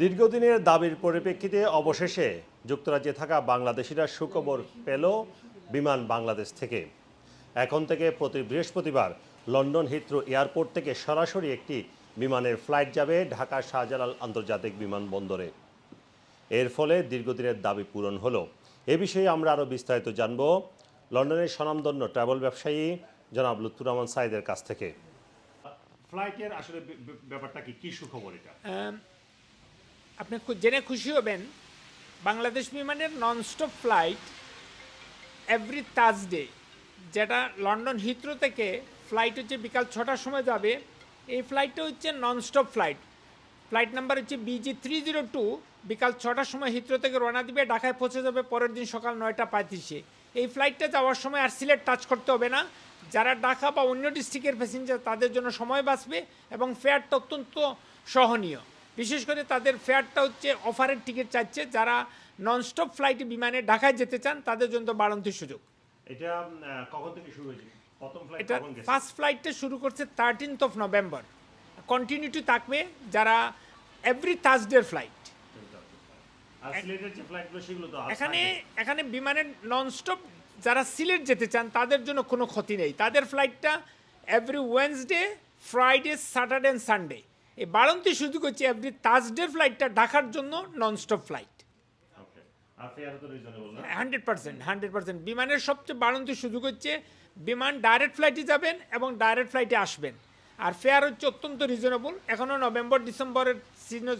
দীর্ঘদিনের দাবির পরিপ্রেক্ষিতে অবশেষে যুক্তরাজ্যে থাকা বাংলাদেশিরা সুখবর পেল বিমান বাংলাদেশ থেকে। এখন থেকে প্রতি বৃহস্পতিবার লন্ডন হিথ্রো এয়ারপোর্ট থেকে সরাসরি একটি বিমানের ফ্লাইট যাবে ঢাকা শাহজালাল আন্তর্জাতিক বিমানবন্দরে। এর ফলে দীর্ঘদিনের দাবি পূরণ হলো। এ বিষয়ে আমরা আরও বিস্তারিত জানব লন্ডনের স্বনামধন্য ট্রাভেল ব্যবসায়ী জনাব লুৎফুর রহমান সাইদের কাছ থেকে। ফ্লাইটের আসলে ব্যাপারটা কি? কি সুখবর এটা? আপনি জেনে খুশি হবেন, বাংলাদেশ বিমানের ননস্টপ ফ্লাইট এভরি থার্সডে যেটা লন্ডন হিথ্রো থেকে ফ্লাইট হচ্ছে বিকাল ছটার সময় যাবে। এই ফ্লাইটটা হচ্ছে ননস্টপ ফ্লাইট ফ্লাইট নাম্বার হচ্ছে বিজি থ্রি জিরো টু বিকাল ছটার সময় হিথ্রো থেকে রওনা দিবে, ঢাকায় পৌঁছে যাবে পরের দিন সকাল নয়টা পঁয়ত্রিশে। এই ফ্লাইটটা যাওয়ার সময় আর সিলেট টাচ করতে হবে না। যারা ঢাকা বা অন্য ডিস্ট্রিক্টের প্যাসেঞ্জার তাদের জন্য সময় বাঁচবে এবং ফেয়ারটা অত্যন্ত সহনীয়। বিশেষ করে তাদের ফেয়ারটা হচ্ছে অফারের টিকিট চাচ্ছে যারা ননস্টপ ফ্লাইটে বিমানে ঢাকায় যেতে চান তাদের জন্য বাড়ন্তি সুযোগ। এটা কখন থেকে শুরু হয়েছে? প্রথম ফ্লাইট এটা কখন গেছে? ফার্স্ট ফ্লাইটটা শুরু করছে থার্টিনথ অফ নভেম্বর কন্টিনিউটি থাকবে যারা এভরি থার্সডের ফ্লাইট এখানে এখানে বিমানের ননস্টপ যারা সিলেট যেতে চান তাদের জন্য কোনো ক্ষতি নেই। তাদের ফ্লাইটটা every Wednesday Friday Saturday and Sunday এই বাড়ন্তি সুযোগ হচ্ছে এভরি থার্সডে ফ্লাইটটা ঢাকার জন্য nonstop flight hundred percent hundred percent. বিমানের সবচেয়ে বাড়ন্তি সুযোগ হচ্ছে বিমান ডাইরেক্ট ফ্লাইটে যাবেন এবং ডাইরেক্ট ফ্লাইটে আসবেন। আর ফেয়ার হচ্ছে অত্যন্ত রিজনেবল এখনও নভেম্বর ডিসেম্বরের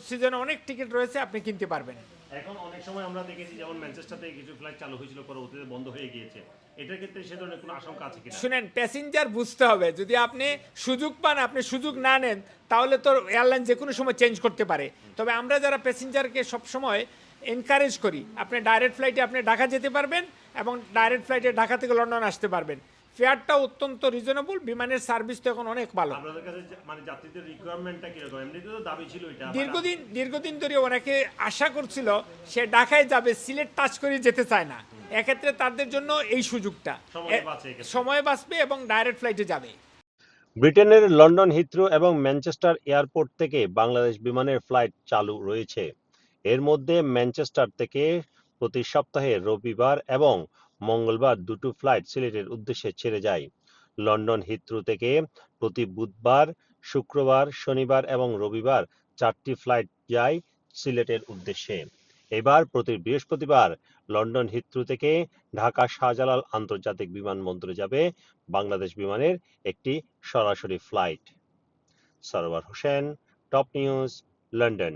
সিজনে অনেক টিকিট রয়েছে আপনি কিনতে পারবেন। এখন অনেক সময় আমরা দেখেছি, যেমন ম্যানচেস্টার কিছু ফ্লাইট চালু হয়েছিল পরে অতীতে বন্ধ হয়ে গিয়েছে। এটার ক্ষেত্রে সে ধরনের কোনো আশঙ্কা আছে কিনা? শুনেন প্যাসেঞ্জার বুঝতে হবে, যদি আপনি সুযোগ পান, আপনি সুযোগ না নেন, তাহলে তো এয়ারলাইন যে কোনো সময় চেঞ্জ করতে পারে। তবে আমরা যারা প্যাসেঞ্জারকে সবসময় এনকারেজ করি, আপনি ডাইরেক্ট ফ্লাইটে আপনি ঢাকা যেতে পারবেন এবং ডাইরেক্ট ফ্লাইটে ঢাকা থেকে লন্ডন আসতে পারবেন। ফেয়ারটা অত্যন্ত রিজনেবল বিমানের সার্ভিস তো এখন অনেক ভালো। আপনাদের কাছে মানে যাত্রীদের রিকোয়ারমেন্টটা কীরকম? এমনিতে তো দাবি ছিল এটা দীর্ঘদিন দীর্ঘদিন ধরে অনেকে আশা করছিল সে ঢাকায় যাবে সিলেট টাচ করে যেতে চায় না। এক্ষেত্রে তাদের জন্য এই সুযোগটা। সময় বাঁচবে এবং ডাইরেক্ট ফ্লাইটে যাবে। ব্রিটেনের লন্ডন হিথ্রো এবং ম্যানচেস্টার এয়ারপোর্ট থেকে বাংলাদেশ বিমানের ফ্লাইট চালু রয়েছে। এর মধ্যে ম্যানচেস্টার থেকে প্রতি সপ্তাহে রবিবার এবং মঙ্গলবার দুটো ফ্লাইট সিলেটের উদ্দেশ্যে ছেড়ে যায়। লন্ডন হিথ্রো থেকে প্রতি বুধবার, শুক্রবার, শনিবার এবং রবিবার চারটি ফ্লাইট যায় সিলেটের উদ্দেশ্যে। এবার প্রতি বৃহস্পতিবার লন্ডন হিথ্রো থেকে ঢাকা শাহজালাল আন্তর্জাতিক বিমানবন্দরে যাবে বাংলাদেশ বিমানের একটি সরাসরি flight Sarwar Hossain top news London